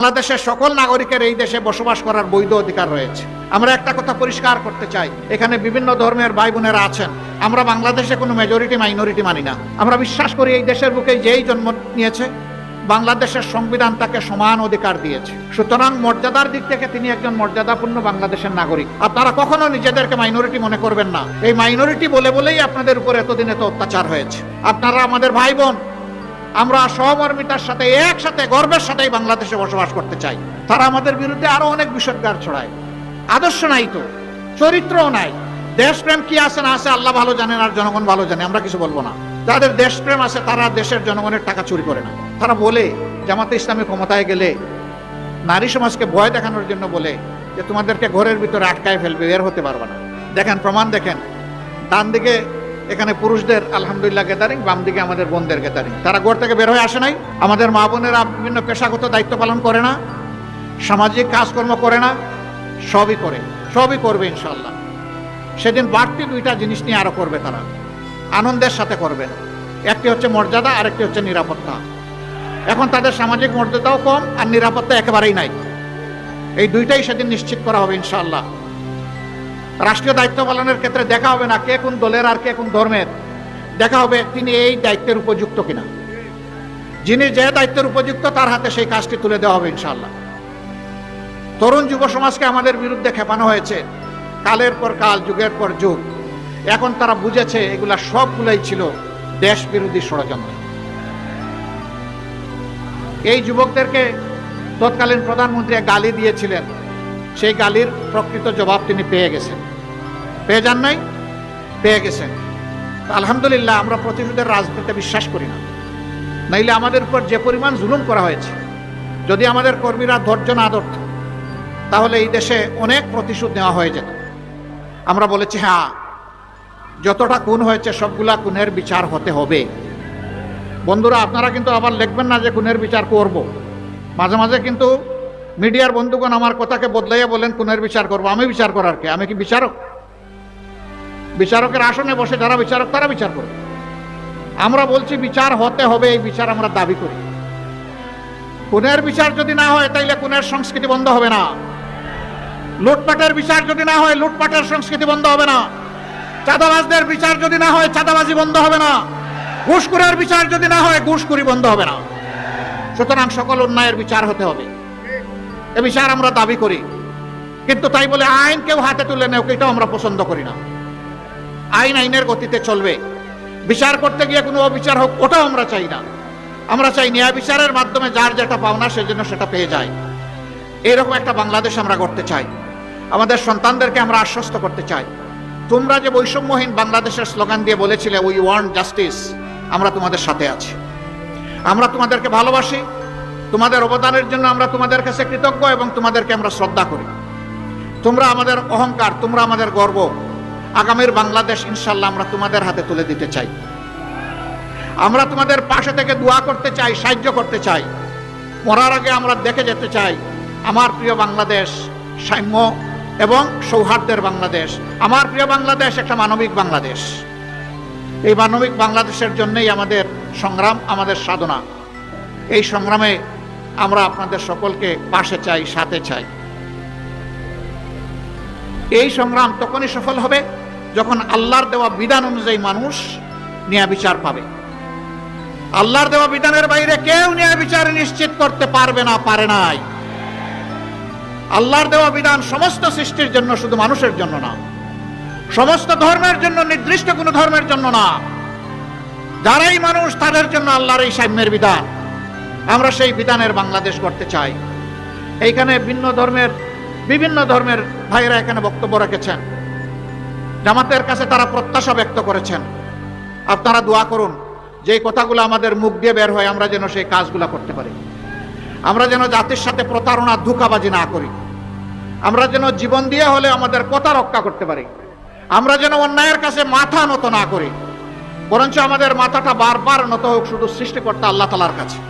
বাংলাদেশের সকল নাগরিকের এই দেশে বসবাস করার বৈধ অধিকার রয়েছে। আমরা একটা কথা পরিষ্কার করতে চাই। এখানে বিভিন্ন ধর্মের ভাই বোনেরা আছেন। আমরা বাংলাদেশে কোনো মেজরিটি মাইনরিটি মানি না। আমরা বিশ্বাস করি এই দেশের বুকে যেই জন্ম নিয়েছে, বাংলাদেশের সংবিধান তাকে সমান অধিকার দিয়েছে। সুতরাং মর্যাদার দিক থেকে তিনি একজন মর্যাদাপূর্ণ বাংলাদেশের নাগরিক। আপনারা কখনো নিজেদেরকে মাইনরিটি মনে করবেন না। এই মাইনরিটি বলে বলেই আপনাদের উপর এতদিন এত অত্যাচার হয়েছে। আপনারা আমাদের ভাই বোন আমরা সহমর্মিতার সাথে একসাথে গর্বের সাথে বাংলাদেশে বসবাস করতে চাই। তারা আমাদের বিরুদ্ধে আরও অনেক বিষদগার ছড়ায়। আদর্শ নাই তো, চরিত্রও নাই। দেশপ্রেম কি আছে না আছে আল্লাহ ভালো জানেন আর জনগণ ভালো জানে, আমরা কিছু বলব না। যাদের দেশপ্রেম আছে তারা দেশের জনগণের টাকা চুরি করে না। তারা বলে, জামাতে ইসলামী ক্ষমতায় গেলে নারী সমাজকে ভয় দেখানোর জন্য বলে যে তোমাদেরকে ঘরের ভিতরে আটকায় ফেলবে, বের হতে পারবে না। দেখেন, প্রমাণ দেখেন ডান দিকে এখানে পুরুষদের, আলহামদুলিল্লাহ গেদারিং বাম দিকে আমাদের বোনদের গেদারিং তারা ঘর থেকে বের হয়ে আসে নাই। আমাদের মা বোনেরা বিভিন্ন পেশাগত দায়িত্ব পালন করে না, সামাজিক কাজকর্ম করে না, সবই করে, সবই করবে ইনশাল্লাহ সেদিন বাড়তি দুইটা জিনিস নিয়ে আরও করবে তারা। আনন্দের সাথে করবে। একটি হচ্ছে মর্যাদা, আরেকটি হচ্ছে নিরাপত্তা। এখন তাদের সামাজিক মর্যাদাও কম আর নিরাপত্তা একেবারেই নাই। এই দুইটাই সেদিন নিশ্চিত করা হবে ইনশাআল্লাহ। রাষ্ট্রীয় দায়িত্ব পালনের ক্ষেত্রে দেখা হবে না কে কোন দলের আর কে কোন ধর্মের। দেখা হবে তিনি এই দায়িত্বের উপযুক্ত কিনা। যিনি যে দায়িত্বের উপযুক্ত, তার হাতে সেই কাজটি তুলে দেওয়া হবে ইনশাল্লাহ তরুণ যুব সমাজকে আমাদের বিরুদ্ধে খেপানো হয়েছে। কালের পর কাল, যুগের পর যুগ। এখন তারা বুঝেছে এগুলা সবগুলাই ছিল দেশ বিরোধী ষড়যন্ত্র। এই যুবকদেরকে তৎকালীন প্রধানমন্ত্রী গালি দিয়েছিলেন। সেই গালির প্রকৃত জবাব তিনি পেয়ে গেছেন। পেয়ে যান নাই, পেয়ে গেছেন। আলহামদুলিল্লাহ, আমরা প্রতিশোধের রাজনীতিতে বিশ্বাস করি না। নাইলে আমাদের উপর যে পরিমাণ জুলুম করা হয়েছে, যদি আমাদের কর্মীরা ধৈর্য না ধরত, তাহলে এই দেশে অনেক প্রতিশোধ নেওয়া হয়ে যেত। আমরা বলেছি হ্যাঁ যতটা খুন হয়েছে, সবগুলা খুনের বিচার হতে হবে। বন্ধুরা, আপনারা কিন্তু আবার লিখবেন না যে খুনের বিচার করব। মাঝে মাঝে কিন্তু মিডিয়ার বন্ধুগণ আমার কথাকে বদলাইয়া বলেন, খুনের বিচার করব, আমি বিচার করার কে? আমি কি বিচারক? বিচারকের আসনে বসে যারা বিচারক, তারা বিচার করবে আমরা বলছি বিচার হতে হবে, এই বিচার আমরা দাবি করি। খুনের বিচার যদি না হয়, তাইলে খুনের সংস্কৃতি বন্ধ হবে না। লুটপাটের বিচার যদি না হয়, লুটপাটের সংস্কৃতি বন্ধ হবে না। চাঁদাবাজদের বিচার যদি না হয়, চাঁদাবাজি বন্ধ হবে না। ঘুষখুরের বিচার যদি না হয়, ঘুষখুরি বন্ধ হবে না। সুতরাং সকল অন্যায়ের বিচার হতে হবে। এ বিচার আমরা দাবি করি। কিন্তু তাই বলে আইন কেউ হাতে তুলে নেও, এটাও আমরা পছন্দ করি না। আইন আইনের গতিতে চলবে। বিচার করতে গিয়ে কোনো অবিচার হোক, ওটাও আমরা চাই না। আমরা চাই ন্যায় বিচারের মাধ্যমে যার যেটা পাওনা সেজন্য সেটা পেয়ে যায়। এরকম একটা বাংলাদেশ আমরা করতে চাই। আমাদের সন্তানদেরকে আমরা আশ্বস্ত করতে চাই। তোমরা যে বৈষম্যহীন বাংলাদেশের স্লোগান দিয়ে বলেছিলে উই ওয়ান্ট জাস্টিস আমরা তোমাদের সাথে আছি। আমরা তোমাদেরকে ভালোবাসি। তোমাদের অবদানের জন্য আমরা তোমাদের কাছে কৃতজ্ঞ এবং তোমাদেরকে আমরা শ্রদ্ধা করি। তোমরা আমাদের অহংকার, তোমরা আমাদের গর্ব আগামীর বাংলাদেশ ইনশাল্লাহ আমরা তোমাদের হাতে তুলে দিতে চাই। আমরা তোমাদের পাশে থেকে দোয়া করতে চাই, সাহায্য করতে চাই। মরার আগে আমরা দেখে যেতে চাই, আমার প্রিয় বাংলাদেশ সাম্য এবং সৌহার্দ্যের বাংলাদেশ, আমার প্রিয় বাংলাদেশ একটা মানবিক বাংলাদেশ। এই মানবিক বাংলাদেশের জন্যই আমাদের সংগ্রাম, আমাদের সাধনা। এই সংগ্রামে আমরা আপনাদের সকলকে পাশে চাই, সাথে চাই। এই সংগ্রাম তখনই সফল হবে যখন আল্লাহর দেওয়া বিধান অনুযায়ী মানুষ ন্যায় বিচার পাবে। আল্লাহর দেওয়া বিধানের বাইরে কেউ ন্যায় বিচার নিশ্চিত করতে পারবে না, পারে নাই। আল্লাহর দেওয়া বিধান সমস্ত সৃষ্টির জন্য শুধু মানুষের জন্য না, সমস্ত ধর্মের জন্য নির্দিষ্ট কোনো ধর্মের জন্য না। যারাই মানুষ, তাদের জন্য আল্লাহর এই সাম্যের বিধান। আমরা সেই বিধানের বাংলাদেশ করতে চাই। এইখানে ভিন্ন ধর্মের বিভিন্ন ধর্মের ভাইরা এখানে বক্তব্য রেখেছেন। জামাতের কাছে তারা প্রত্যাশা ব্যক্ত করেছেন। আপনারা দোয়া করুন, যে কথাগুলো আমাদের মুখ দিয়ে বের হয়, আমরা যেন সেই কাজগুলো করতে পারি। আমরা যেন জাতির সাথে প্রতারণা, ধোকাবাজি না করি। আমরা যেন জীবন দিয়ে হলে আমাদের কথা রক্ষা করতে পারি। আমরা যেন অন্যায়ের কাছে মাথা নত না করি। বরঞ্চ আমাদের মাথাটা বারবার নত হোক, শুধু সৃষ্টিকর্তা আল্লাহ তালার কাছে।